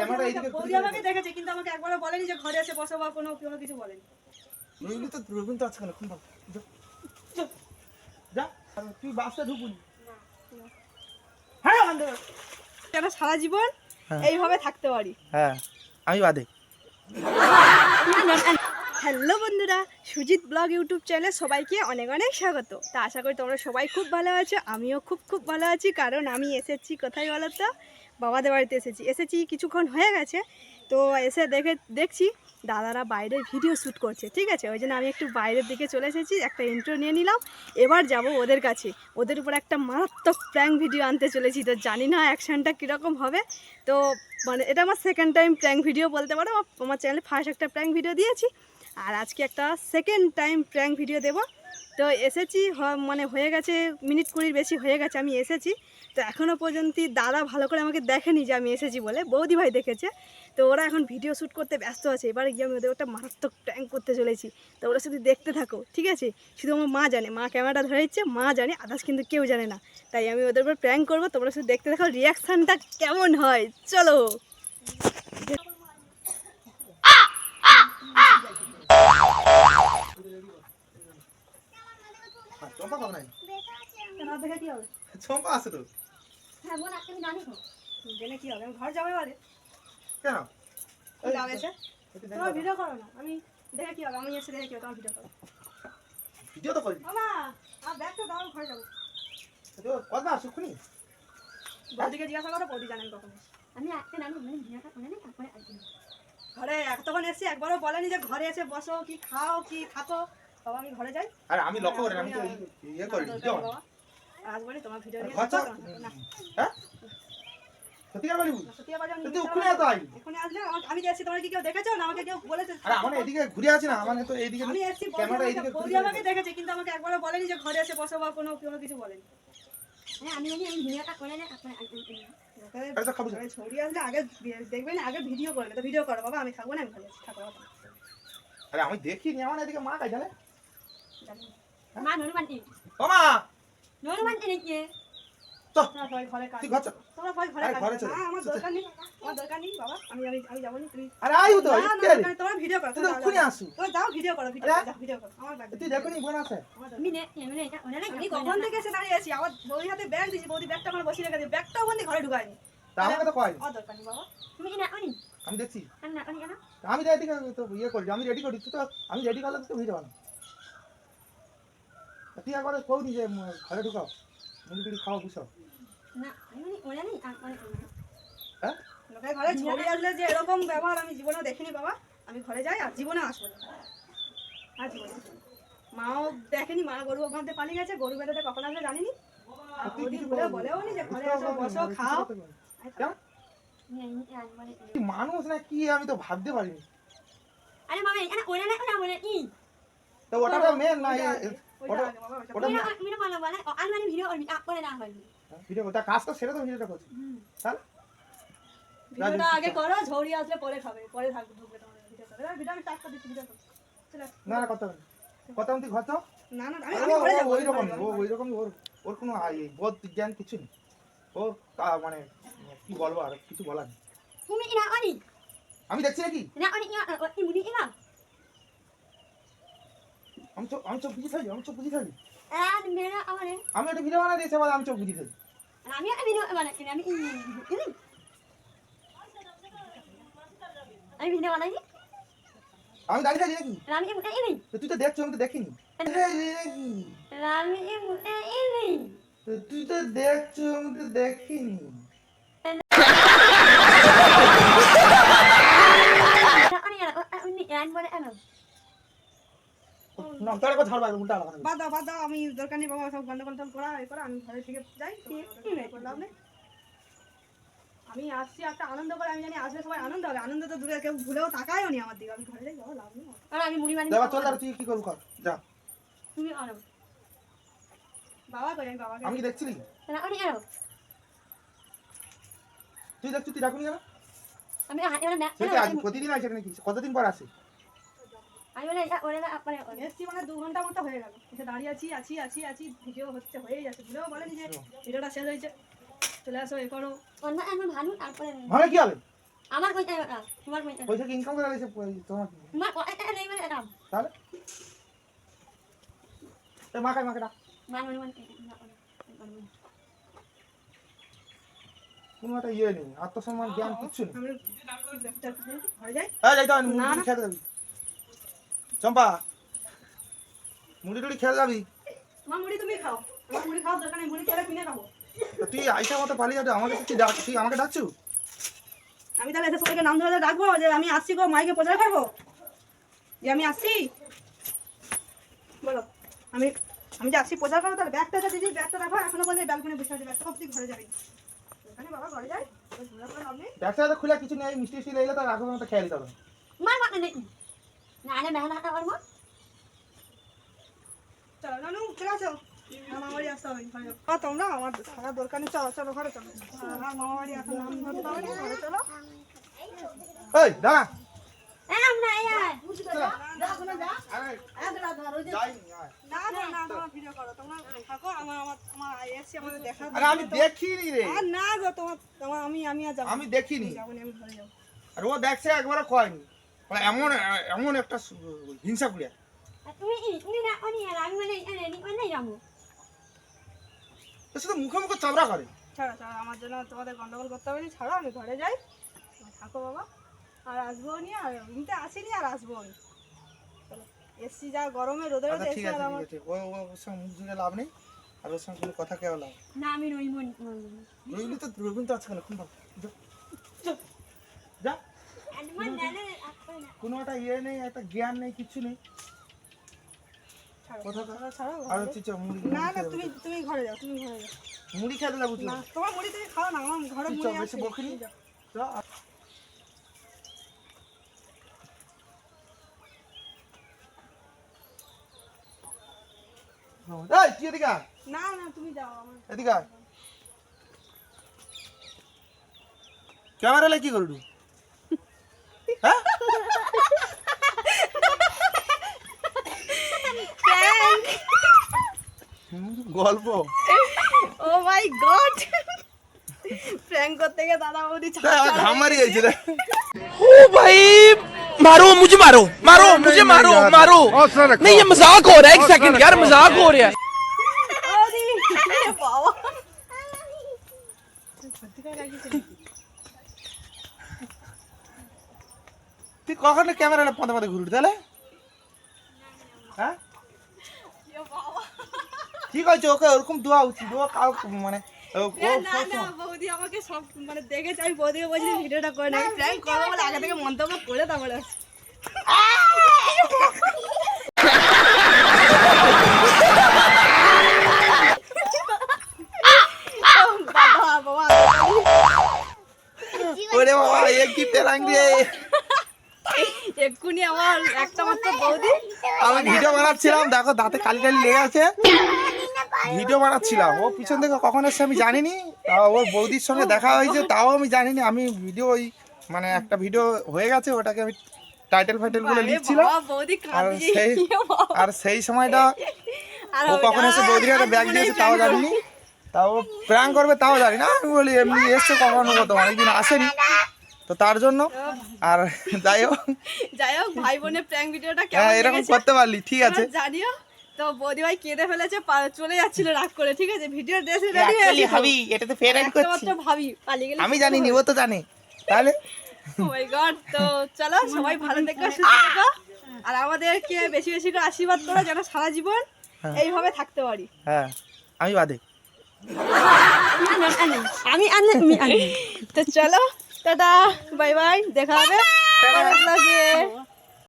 Camera এইদিকে বৌদি আমাকে দেখেছে কিন্তু আমাকে একবারও বলেনি যে ঘরে এসে বসো বা কোনো কোনো কিছু বলেনি। রবিন তো রবিন তো আজকাল খুব যা, যা, যা আর তুই বাসটা ঢুকুন। হ্যাঁ ওখান সারা জীবন হ্যাঁ। এইভাবে থাকতে পারি? হ্যাঁ আমি বাদে। হ্যালো বন্ধুরা সুজিত ব্লগ ইউটিউব চ্যানেলে সবাইকে অনেক অনেক স্বাগত। তা আশা করি তোমরা সবাই খুব ভালো আছো আমিও খুব খুব ভালো আছি কারণ আমি এসেছি কোথায় বলো তো বাবাদের বাড়িতে এসেছি। এসেছি কিছুক্ষণ হয়ে গেছে, তো এসে দেখে, দেখছি দাদারা বাইরে ভিডিও শ্যুট করছে, ঠিক আছে? ওই জন্য আমি একটু বাইরের দিকে চলে এসেছি, একটা ইন্ট্রো নিয়ে নিলাম। এবার যাব ওদের কাছে। ওদের উপর একটা মারাত্মক প্র্যাঙ্ক ভিডিও আনতে চলেছি, তো জানি না অ্যাকশনটা কীরকম হবে। তো মানে এটা আমার সেকেন্ড টাইম প্র্যাঙ্ক ভিডিও বলতে পারো, আমার চ্যানেলে ফার্স্ট একটা প্র্যাঙ্ক ভিডিও দিয়েছি। আর আজকে একটা সেকেন্ড টাইম প্র্যাঙ্ক ভিডিও দেব। তো এসেছি মানে হয়ে গেছে, মিনিট কুড়ির বেশি হয়ে গেছে, আমি এসেছি। তো এখনও পর্যন্ত দাদা ভালো করে আমাকে দেখেনি যে আমি এসেছি বলে, বৌদি ভাই দেখেছে। তো ওরা এখন ভিডিও শ্যুট করতে ব্যস্ত আছে, এবারে গিয়ে আমি ওদের একটা মারাত্মক ট্যাঙ্ক করতে চলেছি। তো ওরা শুধু দেখতে থাকো, ঠিক আছে? শুধু আমার মা জানে, মা ক্যামেরাটা ধরে দিচ্ছে মা জানে আদার্স কিন্তু কেউ জানে না। তাই আমি ওদের উপর প্র্যাঙ্ক করব, তোমরা শুধু দেখতে থাকো রিয়াকশানটা কেমন হয়? চলো! চম্পা নাই। না দেখে কী হবে? চম্পা আছে তো হ্যাঁ বোন তুমি জানি। জেনে কী হবে? আমি ঘর যাব এবারে কেন? কি লাভ আছে একটু দেখো। তোমার ভিডিও করো না। আমি দেখে কি হবে? আমি এসে দেখে কি হবে? তোমার ভিডিও করো। ভিডিও তো করি মামা আর ব্যাগটা দাও আমি ঘরে যাব। তো কথা শুকুনি বৌদিকে জিজ্ঞাসা করো বৌদি জানেন কখন এসে। আমি একটা নানি মানে ভিড়াটা করে নেই তারপরে আসব ঘরে এতক্ষণ এসেছি একবারও বলেনি যে ঘরে এসে বসো কি খাও কি থাকো বাবা আমি ঘরে যাই। আরে আমি লক্ষ্য করি আমি তো ইয়ে করি তোমার ভিডিও নিয়ে খরচা হ্যাঁ? বলি? আমি তুই ওখানে এত আই এখানে আসলে আমার- আমি যে এসেছি কি কেউ দেখেছ? না আমাকে কেউ বলেছে। আরে আমার এদিকে ঘুরে আছে না আমার তো এইদিকে আমি এসেছি বৌদি ক্যামেরা আমাকে- এইদিকে বৌদি ঘুরে আমাকে দেখেছে কিন্তু আমাকে একবারও বলেনি যে ঘরে এসে বসো বা কোনো কোনো কিছু বলেনি। হ্যাঁ আমি জানি করে ছড়ি আসলে আগে ভি- দেখবে না আগে ভিডিও করবে তো ভিডিও করো বাবা আমি থাকব না আমি ভালো আছি থাকো আরে আমি দেখিনি আমার এদিকে মা কাজ জানে। মা নরু বান্টি ও মা নরু বান্টি নাকি? তো তোমরা ঘরে কাজ। তুই ঘর তোমরা সবাই ঘরে কাজ ঘরে করো। চলে। না আমার দরকার নেই আমার দরকার নেই বাবা। আমি আমি আমি যাব না তুমি আরে আইও তো না, না, একটু দরকার নেই, তোমরা ভিডিও করো তুই তো তোমরা এক্ষুনি যাও, আসু। তোমরা যাও ভিডিও করো ভিডিও যাও ভিডিও করো। আমার ব্যাগ তুই দেখো নি বোন আছে? আমি নে আমি এটা ওনা আমি কখন থেকে এসে দাঁড়িয়ে আছি? আমার বৌদি হাতে ব্যাগ দিয়েছি বৌদি ব্যাগটা আমার বসিয়ে রেখে দিয়ে ব্যাগটাও বন্ধি ঘরে ঢুকায়নি। তা আমাকে তো কয় আমার দরকার নেই বাবা। তুমি কি না? আনি আমি দেখছি। আমি না আনি কেন? আমি তো এদিকে তো ইয়ে করি আমি রেডি করি তুই তো আমি রেডি করলে তো হয়ে যাবে না তুই একবার কৌনি যে উম, ঘরে ঢুকাও। মুড়ি টুড়ি খাও বুঝাও না আমি মানে নেই। হ্যাঁ? লোকের ঘরে ছড়ি আসলে যে এরকম ব্যবহার আমি জীবনে দেখিনি বাবা। আমি ঘরে যাই আর জীবনে আসব না। আর জীবনে মাও দেখেনি মা গরু ওখান থেকে পালিয়ে গেছে গরু বেঁধে কখন আসবে জানিনি? বলেও নি যে ঘরে আসো বসো খাও? মানে মানুষ না কি আমি তো ভাবতে পারিনি। আরে মামা এটা ওনা না ওনা ই। তো ওটা মেন না ওটা- ওটা আমি না আমি না বলা বলা। আমি মানে ভিডিও করবি আপরে না হল ভিডিও ওটা কাজ তো সেটা তো ভিডিওটা করছি। তাহলে? ভিডিওটা আগে করো ঝৌড়ি আসলে পরে খাবে পরে থাকবে ঢুকবে তোমাদের ভিডিও করবে। এবার ভিডিও আমি টাকা দিচ্ছি ভিডিও করো না না কথা কথা তুই ঘর না না আমি আমি ঘরে যাব ওই রকম ও ওই রকম ওর ওর কোনো বোধ জ্ঞান কিছু নেই। ও তা- মানে কি বলব আর কিছু বলার নেই। তুমি ইনা আনি আমি দেখছি নাকি? না আনি ই মুনি ইনা আমি চোখ আমি চোখ বুঝে থাকি আমি বুঝে থাকি আমি একটা ভিডিও বানা দিয়েছি আবার আমি চোখ বুঝে থাকি আমি একটা ভিডিও আমি আমি ভিডিও বানাই আমি দাঁড়িয়ে থাকি নাকি আমি ই ই তুই তো দেখছ আমি তো দেখিনি আমি ই ই তুই তো দেখছ আমি তো দেখিনি আনি বলে আনো না তোর কথা ঝাড়বা উল্টা লাগানো বাদ দাও বাদ দাও আমি দরকার নেই বাবা সব গন্ডগোল টল করা এ করা আমি ঘরে থেকে যাই লাভ নেই আমি আসছি একটা আনন্দ করে আমি জানি আসলে সবাই আনন্দ হবে। আনন্দ তো দূরে কেউ ভুলেও তাকায়ও নি আমার দিকে। আমি ঘরে যাই বাবা লাভ নেই। আর আমি মুড়ি বানি এবার চল তুই কি করব কর যা। তুমি আনো বাবা করে আমি বাবাকে আমি দেখছিলি না আনি আনো তুই দেখছিস তুই কেন? আমি প্রতিদিন আসে নাকি? কতদিন পর আসে আমি ওরে এসছি মানে দু ঘণ্টা মতো হয়ে গেল। এসে দাঁড়িয়ে আছি আছি আছি আছি ভিডিও হচ্ছে হয়েই যাচ্ছে। ভুলেও বলেনি যে ভিডিওটা শেষ হয়েছে। চলে আসো এ করো। অন্য ভালো তারপরে মানে কি হবে? আমার তোমার পয়সা কি ইনকাম করে তোমার নেই মানে তাহলে? মাকে মান মান মান কোনো একটা ইয়ে নেই আত্মসম্মান জ্ঞান কিচ্ছু নেই যাইতে হবে মুড়ি টুড়ি খেতে যাবি চম্পা মুড়ি টুড়ি খেতে যাবি মুড়ি তুমি খাও। মুড়ি খাও দরকার নেই মুড়ি খেলে কিনে খাব। তো তুই আইসা মতো পালিয়ে যাবে আমাকে তো তুই ডাক তুই আমাকে ডাকছু? আমি তাহলে এসে সবাইকে নাম ধরে ডাকবো যে আমি আসছি গো মাইকে প্রচার করব? যে আমি আসছি? বলো আমি আমি যে আসছি প্রচার করব তাহলে ব্যাগটা দিদি ব্যাগটা রাখো এখনও বলে ব্যালকনি বসে আছে ব্যাগটা তুই ঘরে যাবি। ওখানে বাবা ঘরে যাই। করে তো খুলে কিছু নেই মিষ্টি মিষ্টি লেগে তার আগে মতো খেয়াল দিতে হবে। মান মান নেই। না না মেহনত হাতা করব চলো নানু চলে আসো। মামা বাড়ি আসতে হবে ঘরে তোমরা আমার থাকার দরকার নেই চলো চলো ঘরে চলো। আমার মামা বাড়ি এখন নাম ধরতে হবে না, ঘরে চলো। এই দাঁড়া। এ আমরা এই আরে, না তোমরা ভিডিও করো তোমরা থাকো আমার আমি দেখিনি রে। না গো তোমার তোমার আমি আমি আর যাব আমি দেখিনি। আর ও দেখছে একবারও কয়নি। মানে এমন এমন একটা হিংসা আমি মানে মানে শুধু মুখে মুখে চাবড়া করে ছাড়ো ছাড়ো আমার জন্য তোমাদের গন্ডগোল করতে হবে ছাড়ো আমি ঘরে যাই। থাকো বাবা আর আসব নি আর এমনিতে আসিনি আর আসব নি। চলো এসছি যা গরমে রোদে আচ্ছা রোদে এসছি আর আমার ও ও- ওর সঙ্গে মুখ ধুয়ে লাভ নেই আর ওর সঙ্গে কোনো কথা কেউ লাভ না আমি মন রইলি তো রবিন তো আজকাল খুব ভালো যা, যা, যা মন জানে আপনি কোনো একটা ইয়ে নেই একটা জ্ঞান নেই কিচ্ছু নেই। ছাড়ো কথা ছাড়ো, ছাড়ো আর হচ্ছে চ, মুড়ি না না তুমি তুমি ঘরে যাও তুমি ঘরে যাও। মুড়ি খেতে তোমার মুড়ি তুমি খাও না আমার ঘরে মুড়ি আছে। এই তুই এদিকে না না তুমি যাও আমার এদিকে। ক্যামেরা লাই কি গল্প ও মাই গড প্র্যাঙ্ক করতে গিয়ে দাদা বৌদি তাই আমার ঘাম মারি গেছে রে ओ भाई मारो मुझे मारो मारो मुझे मारो मारो नहीं ये मजाक हो रहा है एक सेकंड यार मजाक हो रहा है বৌদি বাবা তুই কখনো ক্যামেরা পদে পদে ঘুরবি তাহলে হ্যাঁ ঠিক আছে ওকে ওরকম দেওয়া উচিত ও কাউ মানে বৌদি আমাকে সব মানে দেখেছে আমি বৌদিকে বলছি ভিডিওটা করে না প্র্যাঙ্ক করব বলে আগে থেকে মন্তব্য করে তারপরে ওরে বাবা এ কি পেরাং রে। এক্ষুনি আমার একটা মাত্র বৌদি। আমি ভিডিও বানাচ্ছিলাম দেখো দাঁতে কালি কালি লেগে আছে। ভিডিও বানাচ্ছিলাম। ও পিছন থেকে কখন এসছে আমি জানিনি। তাও ওর বৌদির সঙ্গে দেখা হয়েছে তাও আমি জানিনি। আমি ভিডিও ওই মানে একটা ভিডিও হয়ে গেছে ওটাকে আমি টাইটেল ফাইটেলগুলো লিখছিলাম। আর সেই আর সেই সময়টা ও কখন এসে বৌদির একটা ব্যাগ দিয়েছে তাও জানিনি। তাও প্র্যাঙ্ক করবে তাও জানি না আমি বলি এমনি এসছে কখনো কত অনেকদিন আসেনি। তো তার জন্য আর যাই হোক। যাই হোক ভাই বোনের প্র্যাঙ্ক ভিডিওটা হ্যাঁ কেমন এরকম করতে পারলি ঠিক আছে। জানিও। তো বৌদিভাই কেঁদে ফেলেছে পা- চলে যাচ্ছিল রাগ করে ঠিক আছে? ভিডিও ড্রেস রেডি হয়ে ভাবি এটাতে ফের অ্যাড করছি। মাত্র ভাবি পালিয়ে গেলে আমি জানি নি ও তো জানে। তাহলে? মাই গড তো চলো সবাই ভালো থেকো সুস্থ থেকো। আর আমাদেরকে বেশি বেশি করে আশীর্বাদ করো যেন সারা জীবন হ্যাঁ। এইভাবে থাকতে পারি। হ্যাঁ আমি বাদে। আমি আনলে তুমি আনলে তো চলো টাটা বাই বাই দেখা হবে। vlog-এ।